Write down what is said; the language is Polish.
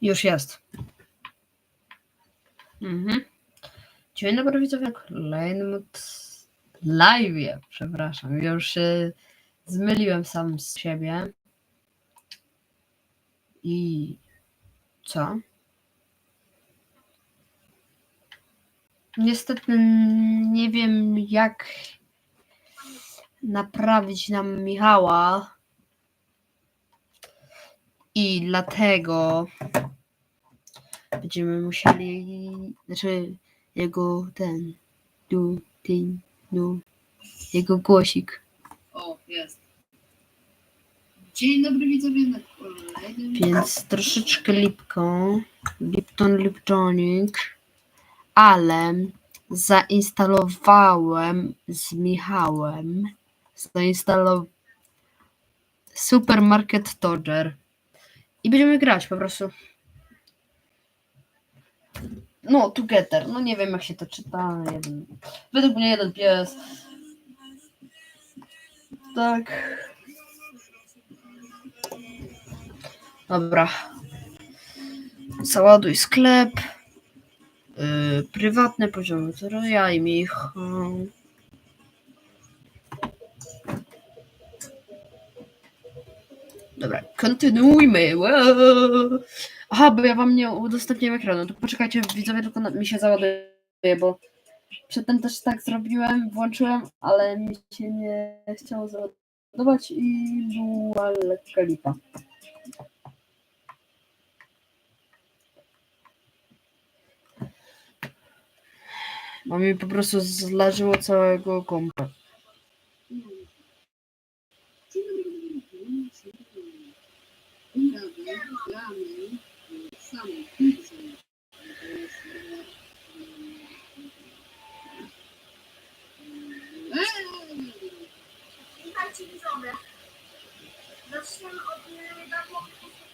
Już jest. Mhm. Dzień dobry widzowie kolejnym live'ie, przepraszam. Już się zmyliłem sam z siebie. I co? Niestety nie wiem jak naprawić nam Michała. I dlatego będziemy musieli, znaczy jego ten, du, tin, du, jego głosik. O, jest. Dzień dobry widzowie na kolejnym... Więc troszeczkę lipką, Lipton Liptonic, ale zainstalowałem z Michałem, zainstalowałem Supermarket Dodger i będziemy grać po prostu. No, Together, no nie wiem jak się to czyta, jeden, według mnie jeden pies. Tak. Dobra. Załaduj sklep. Yy, prywatny poziom zero, ja i Michał. Dobra, kontynuujmy. Aha, bo ja wam nie udostępniam ekranu. To poczekajcie, widzowie, tylko mi się załaduje, bo przedtem też tak zrobiłem, włączyłem, ale mi się nie chciało załadować i była lekka lipa. Bo mi po prostu zleżyło całego kompa. Dzień dobry widzowie na kolejnym Gramy, gramy w samą pizzę. To jest... Eee! Witajcie widzowie. Zaczniemy od darmowych